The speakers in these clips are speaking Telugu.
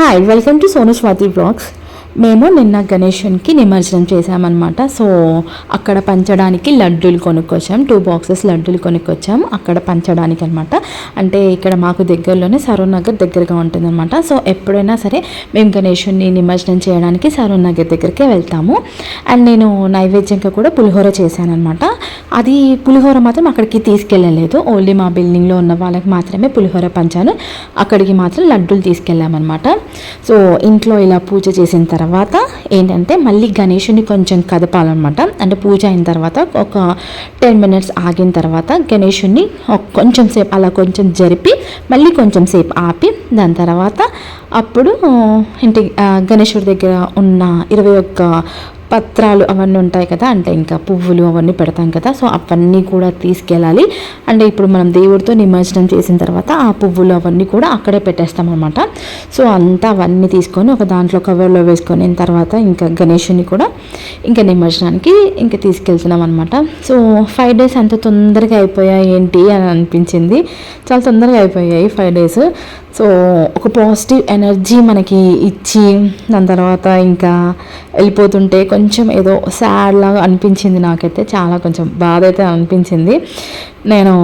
Hi, welcome to Sonu Swati Vlogs. మేము నిన్న గణేషునికి నిమజ్జనం చేసామన్నమాట సో అక్కడ పంచడానికి లడ్డూలు కొనుక్కొచ్చాం. టూ బాక్సెస్ లడ్డూలు కొనుక్కొచ్చాం. అక్కడ పంచడానికి అనమాట అంటే ఇక్కడ మాకు దగ్గరలోనే సరూర్ నగర్ దగ్గరగా ఉంటుందన్నమాట. సో ఎప్పుడైనా సరే మేము గణేషుని నిమజ్జనం చేయడానికి సరూర్ నగర్ దగ్గరికి వెళ్తాము. అండ్ నేను నైవేద్యంగా కూడా పులిహోర చేశానమాట అది పులిహోర మాత్రం అక్కడికి తీసుకెళ్ళలేదు. ఓన్లీ మా బిల్డింగ్లో ఉన్న వాళ్ళకి మాత్రమే పులిహోర పంచాను. అక్కడికి మాత్రం లడ్డూలు తీసుకెళ్ళామన్నమాట. సో ఇంట్లో ఇలా పూజ చేసిన తర్వాత తర్వాత ఏంటంటే మళ్ళీ గణేషుని కొంచెం కదపాలన్నమాట. అంటే పూజ అయిన తర్వాత ఒక టెన్ మినిట్స్ ఆగిన తర్వాత గణేషుని కొంచెం సేపు అలా కొంచెం జరిపి మళ్ళీ కొంచెం సేపు ఆపి దాని తర్వాత అప్పుడు ఇంటి గణేషుడి గణేశుడి దగ్గర ఉన్న ఇరవై ఒక్క పత్రాలు అవన్నీ ఉంటాయి కదా అంటే ఇంకా పువ్వులు అవన్నీ పెడతాం కదా సో అవన్నీ కూడా తీసుకెళ్ళాలి. అంటే ఇప్పుడు మనం దేవుడితో నిమజ్జనం చేసిన తర్వాత ఆ పువ్వులు అవన్నీ కూడా అక్కడే పెట్టేస్తామన్నమాట. సో అంతా అవన్నీ తీసుకొని ఒక దాంట్లో కవర్లో వేసుకొని తర్వాత ఇంకా గణేషుని కూడా ఇంకా నిమజ్జనానికి ఇంకా తీసుకెళ్తున్నాం అనమాట సో ఫైవ్ డేస్ అంత తొందరగా అయిపోయాయి ఏంటి అని అనిపించింది. చాలా తొందరగా అయిపోయాయి ఫైవ్ డేస్. సో ఒక పాజిటివ్ ఎనర్జీ మనకి ఇచ్చి దాని తర్వాత ఇంకా వెళ్ళిపోతుంటే కొంచెం ఏదో సాడ్ లాగా అనిపించింది నాకైతే. చాలా కొంచెం బాధ అయితే అనిపించింది. నేను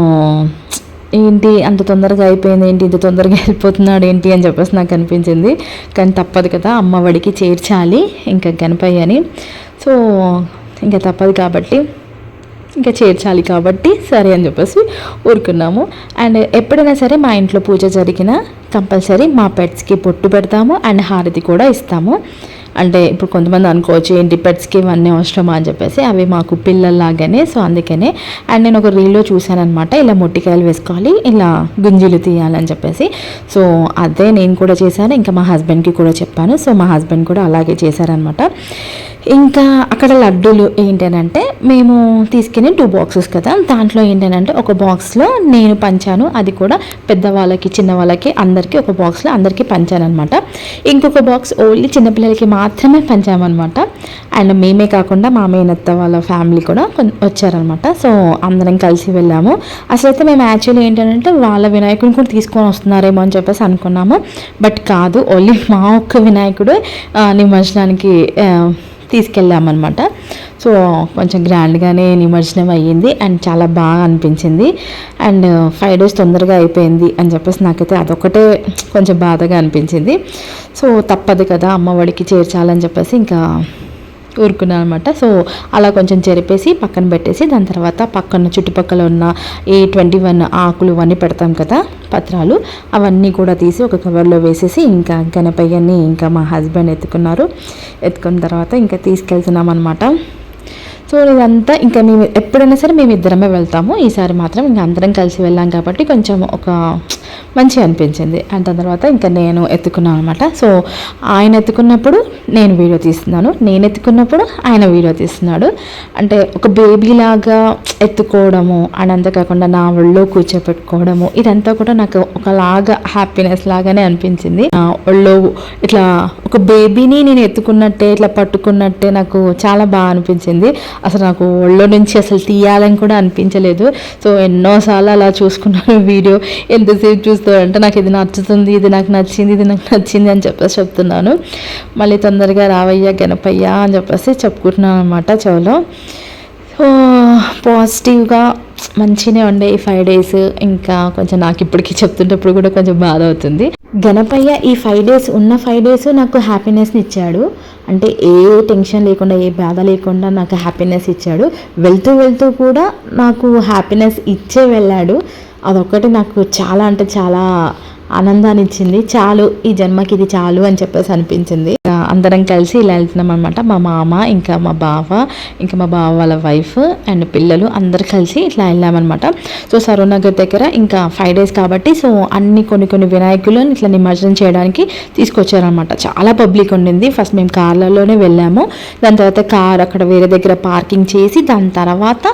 ఏంటి అంత తొందరగా అయిపోయింది ఏంటి ఇంత తొందరగా వెళ్ళిపోతున్నాడు ఏంటి అని చెప్పేసి నాకు అనిపించింది. కానీ తప్పదు కదా అమ్మ వడికి చేర్చాలి ఇంకా గణపయ్యని. సో ఇంకా తప్పదు కాబట్టి ఇంకా చేర్చాలి కాబట్టి సరే అని చెప్పేసి ఊరుకున్నాము. అండ్ ఎప్పుడైనా సరే మా ఇంట్లో పూజ జరిగినా కంపల్సరీ మా పెట్స్కి పొట్టు పెడతాము అండ్ హారతి కూడా ఇస్తాము. అంటే ఇప్పుడు కొంతమంది అనుకోవచ్చు ఏంటి పెట్స్కి ఇవన్నీ అవసరమా అని చెప్పేసి అవి మాకు పిల్లల్లాగానే సో అందుకనే. అండ్ నేను ఒక రీల్లో చూశానమాట ఇలా మొట్టికాయలు వేసుకోవాలి ఇలా గుంజీలు తీయాలని చెప్పేసి. సో అదే నేను కూడా చేశాను ఇంకా మా హస్బెండ్కి కూడా చెప్పాను సో మా హస్బెండ్ కూడా అలాగే చేశారనమాట ఇంకా అక్కడ లడ్డూలు ఏంటనంటే మేము తీసుకునే టూ బాక్సెస్ కదా. దాంట్లో ఏంటనంటే ఒక బాక్స్లో నేను పంచాను. అది కూడా పెద్దవాళ్ళకి చిన్నవాళ్ళకి అందరికీ ఒక బాక్స్లో అందరికీ పంచాను అనమాట ఇంకొక బాక్స్ ఓన్లీ చిన్నపిల్లలకి మాత్రమే పంచామన్నమాట. అండ్ మేమే కాకుండా మా మేనత్త వాళ్ళ ఫ్యామిలీ కూడా వచ్చారనమాట సో అందరం కలిసి వెళ్ళాము. అసలు అయితే మేము యాక్చువల్లీ ఏంటంటే వాళ్ళ వినాయకుడిని కూడా తీసుకొని వస్తున్నారేమో అని చెప్పేసి అనుకున్నాము. బట్ కాదు ఓన్లీ మా ఒక్క వినాయకుడు నిమజ్జనానికి తీసుకెళ్ళామన్నమాట. సో కొంచెం గ్రాండ్గానే నిమజ్జనం అయ్యింది అండ్ చాలా బాగా అనిపించింది. అండ్ ఫైవ్ డేస్ తొందరగా అయిపోయింది అని చెప్పేసి నాకైతే అదొకటే కొంచెం బాధగా అనిపించింది. సో తప్పదు కదా అమ్మఒడికి చేర్చాలని చెప్పేసి ఇంకా ఊరుకున్నాను అనమాట సో అలా కొంచెం చెరిపేసి పక్కన పెట్టేసి దాని తర్వాత పక్కన చుట్టుపక్కల ఉన్న ఏ ట్వంటీ వన్ ఆకులు అవన్నీ పెడతాం కదా పత్రాలు అవన్నీ కూడా తీసి ఒక కవర్లో వేసేసి ఇంకా గణపయ్యని ఇంకా మా హస్బెండ్ ఎత్తుకున్నారు. ఎత్తుకున్న తర్వాత ఇంకా తీసుకెళ్తున్నాం అనమాట సో ఇదంతా ఇంకా మేము ఎప్పుడైనా సరే మేము ఇద్దరమే వెళ్తాము. ఈసారి మాత్రం ఇంకా అందరం కలిసి వెళ్ళాం కాబట్టి కొంచెం ఒక మంచిగా అనిపించింది. అండ్ దాని తర్వాత ఇంకా నేను ఎత్తుకున్నాను అనమాట సో ఆయన ఎత్తుకున్నప్పుడు నేను వీడియో తీస్తున్నాను. నేను ఎత్తుకున్నప్పుడు ఆయన వీడియో తీస్తున్నాడు. అంటే ఒక బేబీ లాగా ఎత్తుకోవడము అండ్ అంతేకాకుండా నా ఒళ్ళో కూర్చోపెట్టుకోవడము ఇదంతా కూడా నాకు ఒకలాగా హ్యాపీనెస్ లాగానే అనిపించింది. ఆ ఒళ్ళో ఇట్లా ఒక బేబీని నేను ఎత్తుకున్నట్టే ఇట్లా పట్టుకున్నట్టే నాకు చాలా బాగా అనిపించింది. అసలు నాకు ఒళ్ళో నుంచి అసలు తీయాలని కూడా అనిపించలేదు. సో ఎన్నోసార్లు అలా చూసుకున్నాను వీడియో. ఎంతసేపు చూస్తానంటే నాకు ఇది నచ్చుతుంది ఇది నాకు నచ్చింది ఇది నాకు నచ్చింది అని చెప్పేసి చెప్తున్నాను. మళ్ళీ తొందరగా రావయ్యా గణపయ్యా అని చెప్పేసి చెప్పుకుంటున్నాను అనమాట చెవులో. పాజిటివ్గా మంచిగానే ఉండే ఈ ఫైవ్ డేస్. ఇంకా కొంచెం నాకు ఇప్పటికీ చెప్తుంటప్పుడు కూడా కొంచెం బాధ అవుతుంది. గణపయ్య ఈ ఫైవ్ డేస్ ఉన్న ఫైవ్ డేస్ నాకు హ్యాపీనెస్ని ఇచ్చాడు. అంటే ఏ టెన్షన్ లేకుండా ఏ బాధ లేకుండా నాకు హ్యాపీనెస్ ఇచ్చాడు. వెళ్తూ వెళ్తూ కూడా నాకు హ్యాపీనెస్ ఇచ్చే వెళ్ళాడు. అదొక్కటి నాకు చాలా అంటే చాలా ఆనందాన్ని ఇచ్చింది చాలు ఈ జన్మకి ఇది చాలు అని చెప్పేసి అనిపించింది. అందరం కలిసి ఇలా వెళ్తున్నాం అనమాట మా మామ ఇంకా మా బావ ఇంకా మా బావ వాళ్ళ వైఫ్ అండ్ పిల్లలు అందరు కలిసి ఇట్లా వెళ్ళామన్నమాట సో సరోనగర్ దగ్గర ఇంకా ఫైవ్ డేస్ కాబట్టి సో అన్ని కొన్ని కొన్ని వినాయకులను ఇట్లా నిమజ్జనం చేయడానికి తీసుకొచ్చారనమాట చాలా పబ్లిక్ ఉండింది. ఫస్ట్ మేము కార్లలోనే వెళ్ళాము. దాని తర్వాత కార్ అక్కడ వేరే దగ్గర పార్కింగ్ చేసి దాని తర్వాత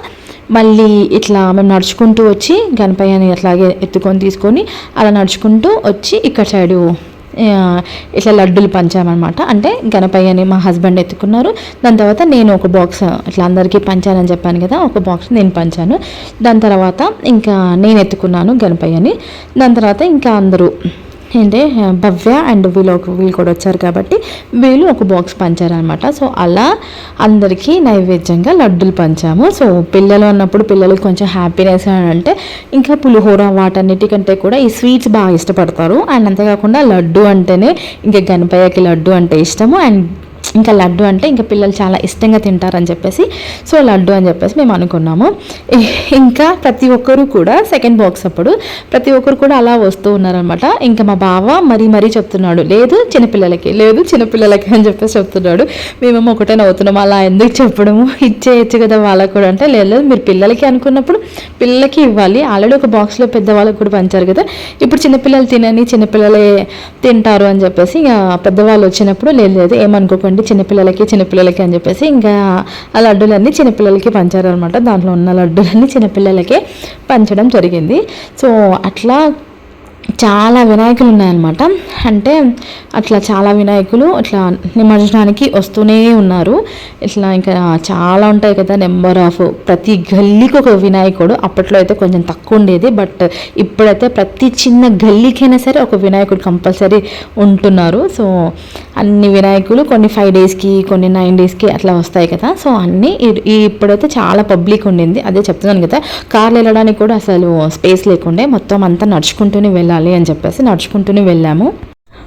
మళ్ళీ ఇట్లా మేము నడుచుకుంటూ వచ్చి గణపయ్యని అట్లాగే ఎత్తుకొని తీసుకొని అలా నడుచుకుంటూ వచ్చి ఇక్కడ సైడు ఇట్లా లడ్డూలు పంచామన్నమాట. అంటే గణపయ్యని మా హస్బెండ్ ఎత్తుకున్నారు. దాని తర్వాత నేను ఒక బాక్స్ ఇట్లా అందరికీ పంచానని చెప్పాను కదా ఒక బాక్స్ నేను పంచాను. దాని తర్వాత ఇంకా నేను ఎత్తుకున్నాను గణపయ్యని. దాని తర్వాత ఇంకా అందరూ ఏంటంటే భవ్య అండ్ వీళ్ళు ఒక వీళ్ళు కూడా వచ్చారు కాబట్టి వీళ్ళు ఒక బాక్స్ పంచారనమాట సో అలా అందరికీ నైవేద్యంగా లడ్డూలు పంచాము. సో పిల్లలు అన్నప్పుడు పిల్లలకు కొంచెం హ్యాపీనెస్ అని అంటే ఇంకా పులిహోర వాటన్నిటికంటే కూడా ఈ స్వీట్స్ బాగా ఇష్టపడతారు. అండ్ అంతేకాకుండా లడ్డు అంటేనే ఇంకా గణపయ్యకి లడ్డు అంటే ఇష్టము. అండ్ ఇంకా లడ్డు అంటే ఇంకా పిల్లలు చాలా ఇష్టంగా తింటారని చెప్పేసి సో లడ్డు అని చెప్పేసి మేము అనుకున్నాము. ఇంకా ప్రతి ఒక్కరు కూడా సెకండ్ బాక్స్ అప్పుడు ప్రతి ఒక్కరు కూడా అలా వస్తూ ఉన్నారనమాట ఇంకా మా బావ మరీ మరీ చెప్తున్నాడు లేదు చిన్నపిల్లలకి లేదు చిన్నపిల్లలకి అని చెప్పేసి చెప్తున్నాడు. మేమేమో ఒకటే నవ్వుతున్నాం అలా ఎందుకు చెప్పడము? ఇచ్చేయచ్చు కదా వాళ్ళకు కూడా. అంటే లేదు లేదు మీరు పిల్లలకి అనుకున్నప్పుడు పిల్లలకి ఇవ్వాలి. ఆల్రెడీ ఒక బాక్స్లో పెద్దవాళ్ళకి కూడా పంచారు కదా. ఇప్పుడు చిన్నపిల్లలు తినని చిన్నపిల్లలే తింటారు అని చెప్పేసి ఇంకా పెద్దవాళ్ళు వచ్చినప్పుడు లేదు లేదు ఏమనుకోకండి చిన్నపిల్లలకి చిన్నపిల్లలకి అని చెప్పేసి ఇంకా ఆ లడ్డూలన్నీ చిన్నపిల్లలకి పంచారనమాట దాంట్లో ఉన్న లడ్డూలన్నీ చిన్నపిల్లలకే పంచడం జరిగింది. సో అట్లా చాలా వినాయకులు ఉన్నాయన్నమాట. అంటే అట్లా చాలా వినాయకులు ఇట్లా నిమజ్జనానికి వస్తూనే ఉన్నారు. ఇట్లా ఇంకా చాలా ఉంటాయి కదా నెంబర్ ఆఫ్ ప్రతి గల్లీకి ఒక వినాయకుడు. అప్పట్లో అయితే కొంచెం తక్కువ ఉండేది. బట్ ఇప్పుడైతే ప్రతి చిన్న గల్లీకైనా సరే ఒక వినాయకుడు కంపల్సరీ ఉంటున్నారు. సో అన్ని వినాయకులు కొన్ని ఫైవ్ డేస్కి కొన్ని నైన్ డేస్కి అట్లా వస్తాయి కదా. సో అన్నీ ఈ- ఇప్పుడైతే చాలా పబ్లిక్ ఉండింది. అదే చెప్తున్నాను కదా కార్లు వెళ్ళడానికి కూడా అసలు స్పేస్ లేకుండే. మొత్తం అంతా నడుచుకుంటూనే వెళ్ళాలి అని చెప్పేసి నడుచుకుంటూనే వెళ్ళాము.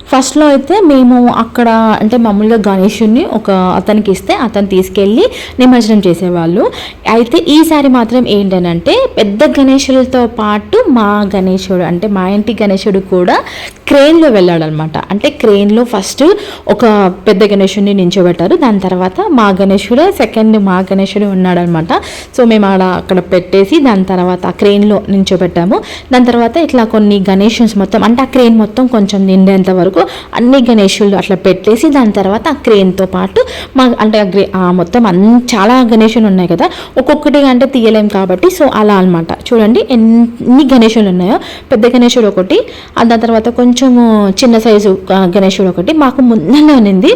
ఫస్ట్లో అయితే మేము అక్కడ అంటే మామూలుగా గణేషుని ఒక అతనికి ఇస్తే అతను తీసుకెళ్ళి నిమజ్జనం చేసేవాళ్ళు. అయితే ఈసారి మాత్రం ఏంటనంటే పెద్ద గణేశులతో పాటు మా గణేశుడు అంటే మా ఇంటి గణేశుడు కూడా క్రెయిన్లో వెళ్ళాడనమాట. అంటే క్రెయిన్లో ఫస్ట్ ఒక పెద్ద గణేశుడిని నించోబెట్టారు. దాని తర్వాత మా గణేషుడు సెకండ్ మా గణేశుడు ఉన్నాడనమాట. సో మేము ఆడ అక్కడ పెట్టేసి దాని తర్వాత ఆ క్రెయిన్లో నించోబెట్టాము. దాని తర్వాత ఇట్లా కొన్ని గణేషన్స్ మొత్తం అంటే ఆ క్రెయిన్ మొత్తం కొంచెం నిండేంత వరకు అన్ని గణేషులు అట్లా పెట్టేసి దాని తర్వాత ఆ క్రెయిన్తో పాటు మా అంటే ఆ మొత్తం అన్ చాలా గణేషులు ఉన్నాయి కదా. ఒక్కొక్కటి అంటే తీయలేం కాబట్టి సో అలా అన్నమాట చూడండి ఎన్ని గణేషులు ఉన్నాయో. పెద్ద గణేషుడు ఒకటి దాని తర్వాత కొంచెం కొంచెము చిన్న సైజు గణేశుడు ఒకటి మాకు ముందనే ఉన్నింది.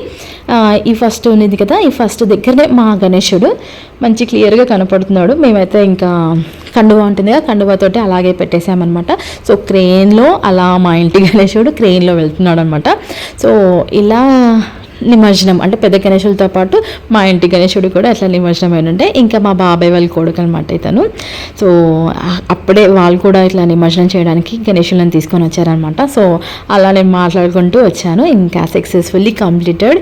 ఈ ఫస్ట్ ఉన్నది కదా ఈ ఫస్ట్ దగ్గరనే మా గణేశుడు మంచి క్లియర్గా కనపడుతున్నాడు. మేమైతే ఇంకా కండువా ఉంటుంది కదా కండువాతోటి అలాగే పెట్టేసామన్నమాట సో క్రెయిన్లో అలా మా ఇంటి గణేశుడు క్రెయిన్లో వెళ్తున్నాడు అనమాట సో ఇలా నిమజ్జనం. అంటే పెద్ద గణేశులతో పాటు మా ఇంటి గణేశుడు కూడా అట్లా నిమజ్జనం అయినంటే ఇంకా మా బాబాయ్ వాళ్ళ కొడుకు అనమాట ఇతను. సో అప్పుడే వాళ్ళు కూడా ఇట్లా నిమజ్జనం చేయడానికి గణేశులను తీసుకొని వచ్చారనమాట సో అలా నేను మాట్లాడుకుంటూ వచ్చాను. ఇంకా సక్సెస్ఫుల్లీ కంప్లీటెడ్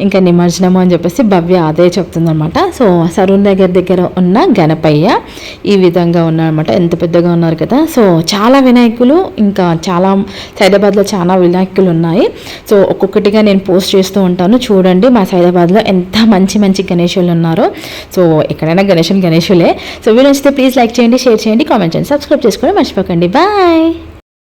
ఇంకా నిమజ్జనము అని చెప్పేసి భవ్య అదే చెప్తుందనమాట సో సరూన్ దగ్గర దగ్గర ఉన్న గణపయ్య ఈ విధంగా ఉన్నారనమాట ఎంత పెద్దగా ఉన్నారు కదా. సో చాలా వినాయకులు ఇంకా చాలా సైదాబాద్లో చాలా వినాయకులు ఉన్నాయి. సో ఒక్కొక్కటిగా నేను పోస్ట్ చేస్తూ ఉంటాను. చూడండి మా సైదాబాద్లో ఎంత మంచి మంచి గణేషులు ఉన్నారో. సో ఎక్కడైనా గణేషులు గణేషులే. సో వీడియో నచ్చితే ప్లీజ్ లైక్ చేయండి షేర్ చేయండి కామెంట్ చేయండి సబ్స్క్రైబ్ చేసుకోవడం మర్చిపోకండి. బాయ్!